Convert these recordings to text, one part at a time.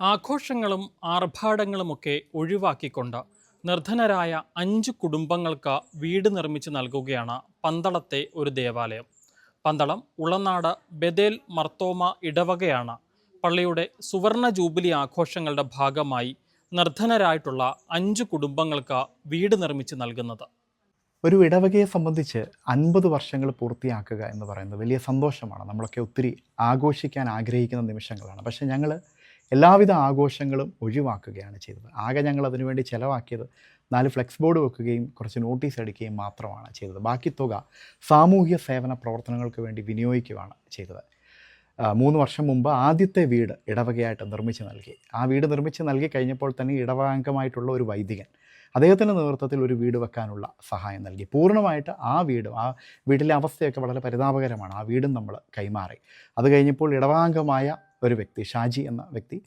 ആഘോഷങ്ങളും ആർഭാടങ്ങളുമൊക്കെ ഒഴിവാക്കിക്കൊണ്ട് നിർധനരായ അഞ്ച് കുടുംബങ്ങൾക്ക് വീട് നിർമ്മിച്ച് നൽകുകയാണ് പന്തളത്തെ ഒരു ദേവാലയം. പന്തളം ഉളനാട് ബദേൽ മർത്തോമ ഇടവകയാണ് പള്ളിയുടെ സുവർണ ജൂബിലി ആഘോഷങ്ങളുടെ ഭാഗമായി നിർധനരായിട്ടുള്ള അഞ്ച് കുടുംബങ്ങൾക്ക് വീട് നിർമ്മിച്ച് നൽകുന്നത്. ഒരു ഇടവകയെ സംബന്ധിച്ച് അൻപത് വർഷങ്ങൾ പൂർത്തിയാക്കുക എന്ന് പറയുന്നത് വലിയ സന്തോഷമാണ്. നമ്മളൊക്കെ ഒത്തിരി ആഘോഷിക്കാൻ ആഗ്രഹിക്കുന്ന നിമിഷങ്ങളാണ്. പക്ഷേ ഞങ്ങൾ എല്ലാവിധ ആഘോഷങ്ങളും ഒഴിവാക്കുകയാണ് ചെയ്തത്. ആകെ ഞങ്ങൾ അതിനുവേണ്ടി ചിലവാക്കിയത് നാല് ഫ്ലെക്സ് ബോർഡ് വെക്കുകയും കുറച്ച് നോട്ടീസ് അടിക്കുകയും മാത്രമാണ് ചെയ്തത്. ബാക്കി തുക സാമൂഹ്യ സേവന പ്രവർത്തനങ്ങൾക്ക് വേണ്ടി വിനിയോഗിക്കുകയാണ് ചെയ്തത്. മൂന്ന് വർഷം മുമ്പ് ആദ്യത്തെ വീട് ഇടവകയായിട്ട് നിർമ്മിച്ച് നൽകി. ആ വീട് നിർമ്മിച്ച് നൽകി കഴിഞ്ഞപ്പോൾ തന്നെ ഇടവകാംഗമായിട്ടുള്ള ഒരു വൈദികൻ അദ്ദേഹത്തിന്റെ നേതൃത്വത്തിൽ ഒരു വീട് വെക്കാനുള്ള സഹായം നൽകി. പൂർണമായിട്ട് ആ വീടും ആ വീട്ടിലെ അവസ്ഥയൊക്കെ വളരെ പരിതാപകരമാണ്. ആ വീടും നമ്മൾ കൈമാറി. അത് കഴിഞ്ഞപ്പോൾ ഇടവാംഗമായ ഒരു വ്യക്തി ഷാജി എന്ന വ്യക്തി.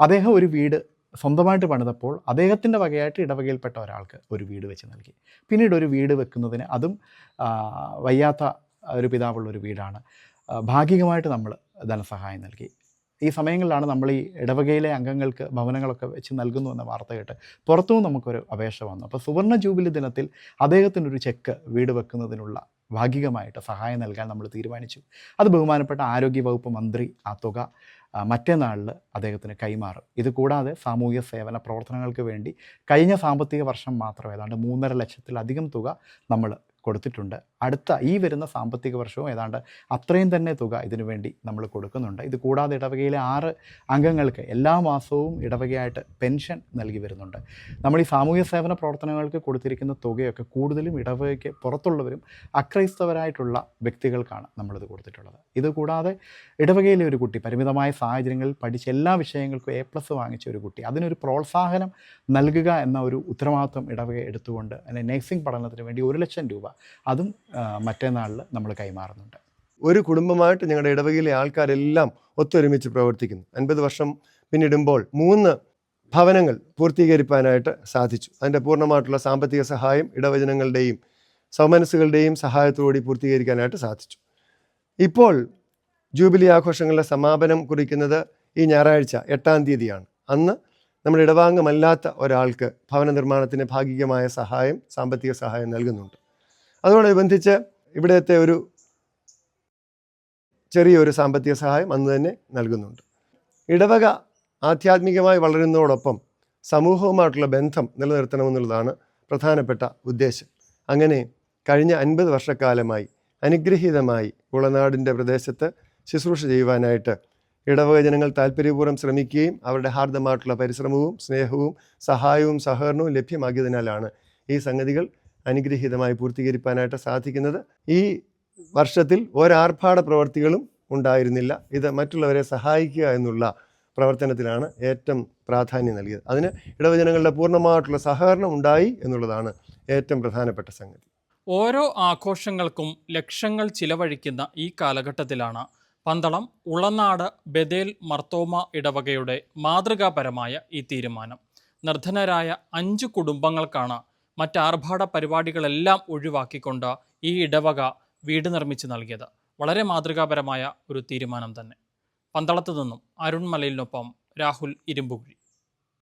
അദ്ദേഹം ഒരു വീട് സ്വന്തമായിട്ട് പണിതപ്പോൾ അദ്ദേഹത്തിന്റെ വകയായിട്ട് ഇടവകയിൽപ്പെട്ട ഒരാൾക്ക് ഒരു വീട് വെച്ച് നൽകി. പിന്നീട് ഒരു വീട് വെക്കുന്നതിന് അതും വയ്യാത്ത ഒരു പിതാവുള്ള ഒരു വീടാണ്. ഭാഗികമായിട്ട് നമ്മൾ ധനസഹായം നൽകി. ഈ സമയങ്ങളിലാണ് നമ്മൾ ഈ ഇടവകയിലെ അംഗങ്ങൾക്ക് ഭവനങ്ങളൊക്കെ വെച്ച് നൽകുന്നു എന്ന വാർത്ത കേട്ട് പുറത്തുനിന്ന് നമുക്കൊരു അപേക്ഷ വന്നു. അപ്പോൾ സുവർണ ജൂബിലി ദിനത്തിൽ അദ്ദേഹത്തിനൊരു ചെക്ക് വീട് വെക്കുന്നതിനുള്ള ഭാഗികമായിട്ട് സഹായം നൽകാൻ നമ്മൾ തീരുമാനിച്ചു. അത് ബഹുമാനപ്പെട്ട ആരോഗ്യ വകുപ്പ് മന്ത്രി ആ തുക മറ്റേ നാളിൽ അദ്ദേഹത്തിന് കൈമാറും. ഇതുകൂടാതെ സാമൂഹ്യ സേവന പ്രവർത്തനങ്ങൾക്ക് വേണ്ടി കഴിഞ്ഞ സാമ്പത്തിക വർഷം മാത്രം ഏതാണ്ട് മൂന്നര ലക്ഷത്തിലധികം തുക നമ്മൾ കൊടുത്തിട്ടുണ്ട്. അടുത്ത ഈ വരുന്ന സാമ്പത്തിക വർഷവും ഏതാണ്ട് അത്രയും തന്നെ തുക ഇതിനു വേണ്ടി നമ്മൾ കൊടുക്കുന്നുണ്ട്. ഇത് കൂടാതെ ഇടവകയിലെ ആറ് അംഗങ്ങൾക്ക് എല്ലാ മാസവും ഇടവകയായിട്ട് പെൻഷൻ നൽകി വരുന്നുണ്ട്. നമ്മൾ ഈ സാമൂഹ്യ സേവന പ്രവർത്തനങ്ങൾക്ക് കൊടുത്തിരിക്കുന്ന തുകയൊക്കെ കൂടുതലും ഇടവകയ്ക്ക് പുറത്തുള്ളവരും അക്രൈസ്തവരായിട്ടുള്ള വ്യക്തികൾക്കാണ് നമ്മളിത് കൊടുത്തിട്ടുള്ളത്. ഇത് കൂടാതെ ഇടവകയിലെ ഒരു കുട്ടി പരിമിതമായ സാഹചര്യങ്ങളിൽ പഠിച്ച് എല്ലാ വിഷയങ്ങൾക്കും എ പ്ലസ് വാങ്ങിച്ച ഒരു കുട്ടി അതിനൊരു പ്രോത്സാഹനം നൽകുക എന്ന ഒരു ഉത്തരവാദിത്വം ഇടവക എടുത്തുകൊണ്ട് അതിന്റെ നേഴ്സിംഗ് പഠനത്തിന് വേണ്ടി ഒരു ലക്ഷം രൂപ അതും മറ്റേ നാളിൽ നമ്മൾ കൈമാറുന്നുണ്ട്. ഒരു കുടുംബമായിട്ട് ഞങ്ങളുടെ ഇടവകയിലെ ആൾക്കാരെല്ലാം ഒത്തൊരുമിച്ച് പ്രവർത്തിക്കുന്നു. അൻപത് വർഷം പിന്നിടുമ്പോൾ മൂന്ന് ഭവനങ്ങൾ പൂർത്തീകരിക്കാനായിട്ട് സാധിച്ചു. അതിന്റെ പൂർണമായിട്ടുള്ള സാമ്പത്തിക സഹായം ഇടവചനങ്ങളുടെയും സൗമനസ്സുകളുടെയും സഹായത്തോടുകൂടി പൂർത്തീകരിക്കാനായിട്ട് സാധിച്ചു. ഇപ്പോൾ ജൂബിലി ആഘോഷങ്ങളുടെ സമാപനം കുറിക്കുന്നത് ഈ ഞായറാഴ്ച എട്ടാം തീയതിയാണ്. അന്ന് നമ്മുടെ ഇടവാംഗമല്ലാത്ത ഒരാൾക്ക് ഭവന നിർമ്മാണത്തിന് ഭാഗികമായ സഹായം സാമ്പത്തിക സഹായം നൽകുന്നുണ്ട്. അതോടനുബന്ധിച്ച് ഇവിടുത്തെ ഒരു ചെറിയൊരു സാമ്പത്തിക സഹായം അന്ന് തന്നെ നൽകുന്നുണ്ട്. ഇടവക ആധ്യാത്മികമായി വളരുന്നതോടൊപ്പം സമൂഹവുമായിട്ടുള്ള ബന്ധം നിലനിർത്തണമെന്നുള്ളതാണ് പ്രധാനപ്പെട്ട ഉദ്ദേശം. അങ്ങനെ കഴിഞ്ഞ അൻപത് വർഷക്കാലമായി അനുഗ്രഹീതമായി കുളനാടിന്റെ പ്രദേശത്ത് ശുശ്രൂഷ ചെയ്യുവാനായിട്ട് ഇടവക ജനങ്ങൾ താല്പര്യപൂർവം ശ്രമിക്കുകയും അവരുടെ ഹാർദമായിട്ടുള്ള പരിശ്രമവും സ്നേഹവും സഹായവും സഹകരണവും ലഭ്യമാക്കിയതിനാലാണ് ഈ സംഗതികൾ അനുഗ്രഹീതമായി പൂർത്തീകരിക്കാനായിട്ട് സാധിക്കുന്നത്. ഈ വർഷത്തിൽ ഒരാർഭാട പ്രവർത്തികളും ഉണ്ടായിരുന്നില്ല. ഇത് മറ്റുള്ളവരെ സഹായിക്കുക എന്നുള്ള പ്രവർത്തനത്തിലാണ് ഏറ്റവും പ്രാധാന്യം നൽകിയത്. അതിന് ഇടവജനങ്ങളുടെ പൂർണമായിട്ടുള്ള സഹകരണം ഉണ്ടായി എന്നുള്ളതാണ് ഏറ്റവും പ്രധാനപ്പെട്ട സംഗതി. ഓരോ ആഘോഷങ്ങൾക്കും ലക്ഷങ്ങൾ ചിലവഴിക്കുന്ന ഈ കാലഘട്ടത്തിലാണ് പന്തളം ഉളനാട് ബദേൽ മർത്തോമ ഇടവകയുടെ മാതൃകാപരമായ ഈ തീരുമാനം. നിർധനരായ അഞ്ച് കുടുംബങ്ങൾക്കാണ് മറ്റാർഭാട പരിപാടികളെല്ലാം ഒഴിവാക്കിക്കൊണ്ട് ഈ ഇടവക വീട് നിർമ്മിച്ച് നൽകിയത്. വളരെ മാതൃകാപരമായ ഒരു തീരുമാനം തന്നെ. പന്തളത്തു നിന്നും അരുൺമലയിലിനൊപ്പം രാഹുൽ ഇരുമ്പുകുഴി.